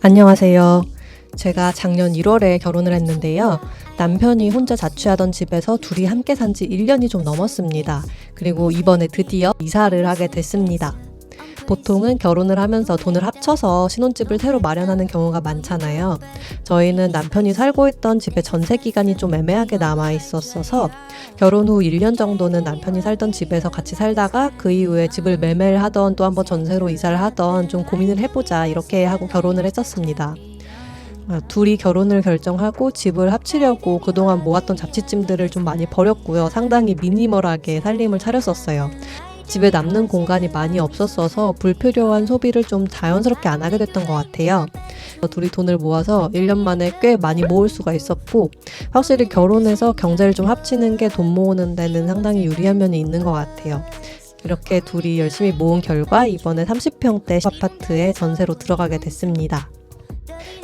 안녕하세요. 제가 작년 1월에 결혼을 했는데요. 남편이 혼자 자취하던 집에서 둘이 함께 산 지 1년이 좀 넘었습니다. 그리고 이번에 드디어 이사를 하게 됐습니다. 보통은 결혼을 하면서 돈을 합쳐서 신혼집을 새로 마련하는 경우가 많잖아요. 저희는 남편이 살고 있던 집에 전세 기간이 좀 애매하게 남아 있었어서 결혼 후 1년 정도는 남편이 살던 집에서 같이 살다가 그 이후에 집을 매매를 하던 또 한번 전세로 이사를 하던 좀 고민을 해보자 이렇게 하고 결혼을 했었습니다. 아, 둘이 결혼을 결정하고 집을 합치려고 그동안 모았던 잡지찜들을 좀 많이 버렸고요. 상당히 미니멀하게 살림을 차렸었어요. 집에 남는 공간이 많이 없었어서 불필요한 소비를 좀 자연스럽게 안 하게 됐던 것 같아요. 둘이 돈을 모아서 1년 만에 꽤 많이 모을 수가 있었고, 확실히 결혼해서 경제를 좀 합치는 게 돈 모으는 데는 상당히 유리한 면이 있는 것 같아요. 이렇게 둘이 열심히 모은 결과 이번에 30평대 아파트에 전세로 들어가게 됐습니다.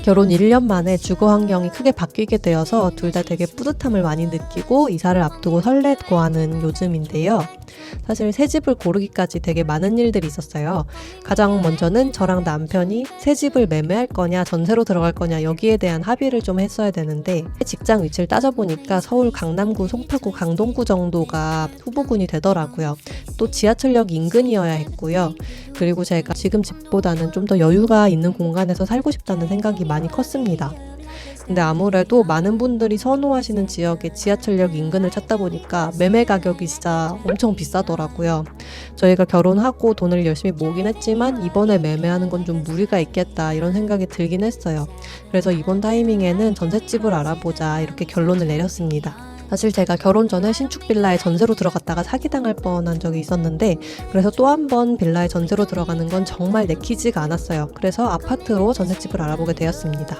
결혼 1년 만에 주거 환경이 크게 바뀌게 되어서 둘 다 되게 뿌듯함을 많이 느끼고 이사를 앞두고 설레고 하는 요즘인데요. 사실 새 집을 고르기까지 되게 많은 일들이 있었어요. 가장 먼저는 저랑 남편이 새 집을 매매할 거냐, 전세로 들어갈 거냐, 여기에 대한 합의를 좀 했어야 되는데, 직장 위치를 따져보니까 서울 강남구, 송파구, 강동구 정도가 후보군이 되더라고요. 또 지하철역 인근이어야 했고요. 그리고 제가 지금 집보다는 좀 더 여유가 있는 공간에서 살고 싶다는 생각이 많이 컸습니다. 근데 아무래도 많은 분들이 선호하시는 지역의 지하철역 인근을 찾다 보니까 매매 가격이 진짜 엄청 비싸더라고요. 저희가 결혼하고 돈을 열심히 모으긴 했지만 이번에 매매하는 건 좀 무리가 있겠다 이런 생각이 들긴 했어요. 그래서 이번 타이밍에는 전셋집을 알아보자 이렇게 결론을 내렸습니다. 사실 제가 결혼 전에 신축 빌라에 전세로 들어갔다가 사기당할 뻔한 적이 있었는데 그래서 또 한 번 빌라에 전세로 들어가는 건 정말 내키지가 않았어요. 그래서 아파트로 전셋집을 알아보게 되었습니다.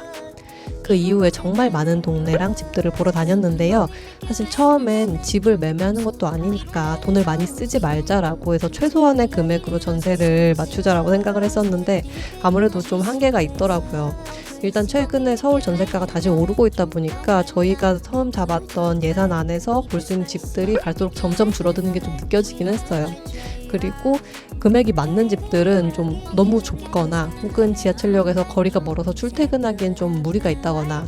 그 이후에 정말 많은 동네랑 집들을 보러 다녔는데요. 사실 처음엔 집을 매매하는 것도 아니니까 돈을 많이 쓰지 말자라고 해서 최소한의 금액으로 전세를 맞추자라고 생각을 했었는데 아무래도 좀 한계가 있더라고요. 일단 최근에 서울 전세가가 다시 오르고 있다 보니까 저희가 처음 잡았던 예산 안에서 볼 수 있는 집들이 갈수록 점점 줄어드는 게 좀 느껴지긴 했어요. 그리고 금액이 맞는 집들은 좀 너무 좁거나 혹은 지하철역에서 거리가 멀어서 출퇴근하기엔 좀 무리가 있다거나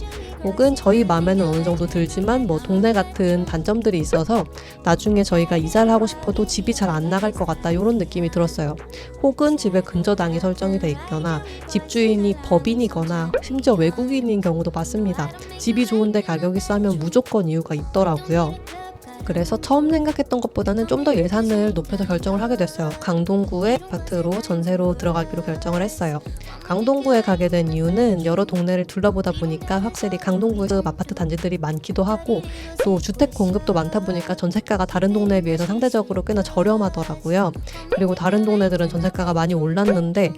혹은 저희 마음에는 어느 정도 들지만 뭐 동네 같은 단점들이 있어서 나중에 저희가 이사를 하고 싶어도 집이 잘 안 나갈 것 같다 이런 느낌이 들었어요. 혹은 집에 근저당이 설정이 돼 있거나 집주인이 법인이거나 심지어 외국인인 경우도 많습니다. 집이 좋은데 가격이 싸면 무조건 이유가 있더라고요. 그래서 처음 생각했던 것보다는 좀 더 예산을 높여서 결정을 하게 됐어요. 강동구의 아파트로 전세로 들어가기로 결정을 했어요. 강동구에 가게 된 이유는 여러 동네를 둘러보다 보니까 확실히 강동구에서 아파트 단지들이 많기도 하고 또 주택 공급도 많다 보니까 전세가가 다른 동네에 비해서 상대적으로 꽤나 저렴하더라고요. 그리고 다른 동네들은 전세가가 많이 올랐는데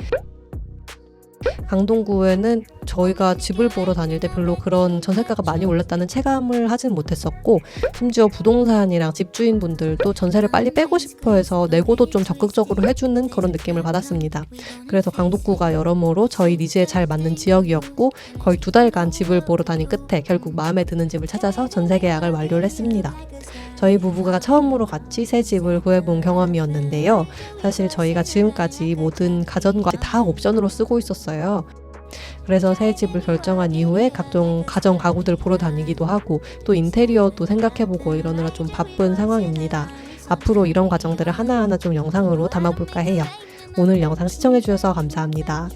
강동구에는 저희가 집을 보러 다닐 때 별로 그런 전세가가 많이 올랐다는 체감을 하진 못했었고 심지어 부동산이랑 집주인분들도 전세를 빨리 빼고 싶어 해서 내고도 좀 적극적으로 해주는 그런 느낌을 받았습니다. 그래서 강동구가 여러모로 저희 니즈에 잘 맞는 지역이었고 거의 두 달간 집을 보러 다닌 끝에 결국 마음에 드는 집을 찾아서 전세 계약을 완료를 했습니다. 저희 부부가 처음으로 같이 새 집을 구해본 경험이었는데요. 사실 저희가 지금까지 모든 가전과 다 옵션으로 쓰고 있었어요. 그래서 새 집을 결정한 이후에 각종 가전 가구들 보러 다니기도 하고 또 인테리어도 생각해보고 이러느라 좀 바쁜 상황입니다. 앞으로 이런 과정들을 하나하나 좀 영상으로 담아볼까 해요. 오늘 영상 시청해주셔서 감사합니다.